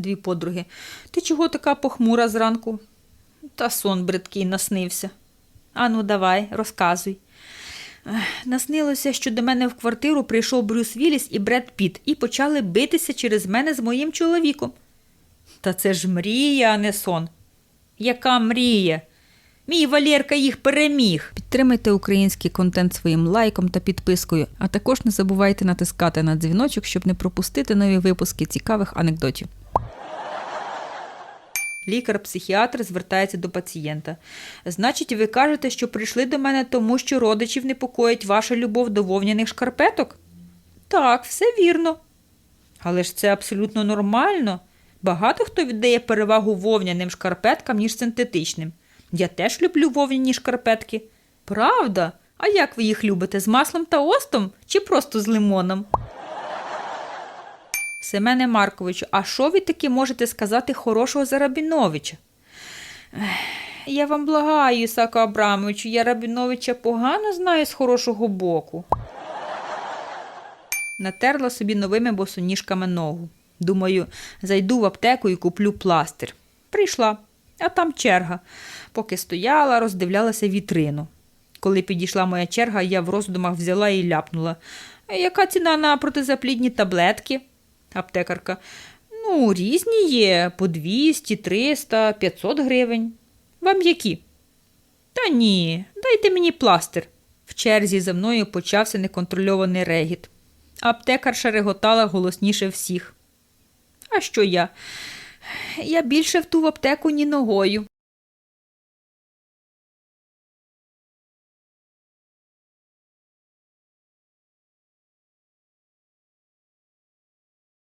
Дві подруги. Ти чого така похмура зранку? Та сон бридкий наснився. Ану, давай, розказуй. Наснилося, що до мене в квартиру прийшов Брюс Вілліс і Бред Піт і почали битися через мене з моїм чоловіком. Та це ж мрія, а не сон. Яка мрія? Мій Валєрка їх переміг. Підтримайте український контент своїм лайком та підпискою, а також не забувайте натискати на дзвіночок, щоб не пропустити нові випуски цікавих анекдотів. Лікар-психіатр звертається до пацієнта. Значить, ви кажете, що прийшли до мене тому, що родичів непокоїть ваша любов до вовняних шкарпеток? Так, все вірно. Але ж це абсолютно нормально. Багато хто віддає перевагу вовняним шкарпеткам, ніж синтетичним. Я теж люблю вовняні шкарпетки. Правда? А як ви їх любите? З маслом та остом чи просто з лимоном? Семене Марковичу, а що ви таки можете сказати хорошого за Рабіновича? Я вам благаю, Ісаку Абрамовичу, я Рабіновича погано знаю з хорошого боку. Натерла собі новими босоніжками ногу. Думаю, зайду в аптеку і куплю пластир. Прийшла, а там черга. Поки стояла, роздивлялася вітрину. Коли підійшла моя черга, я в роздумах взяла і ляпнула. Яка ціна на протизаплідні таблетки? Аптекарка. Ну, різні є по 200, 300, 500 гривень. Вам які? Та ні, дайте мені пластир. В черзі за мною почався неконтрольований регіт. Аптекарша реготала голосніше всіх. А що я? Я більше в ту аптеку ні ногою.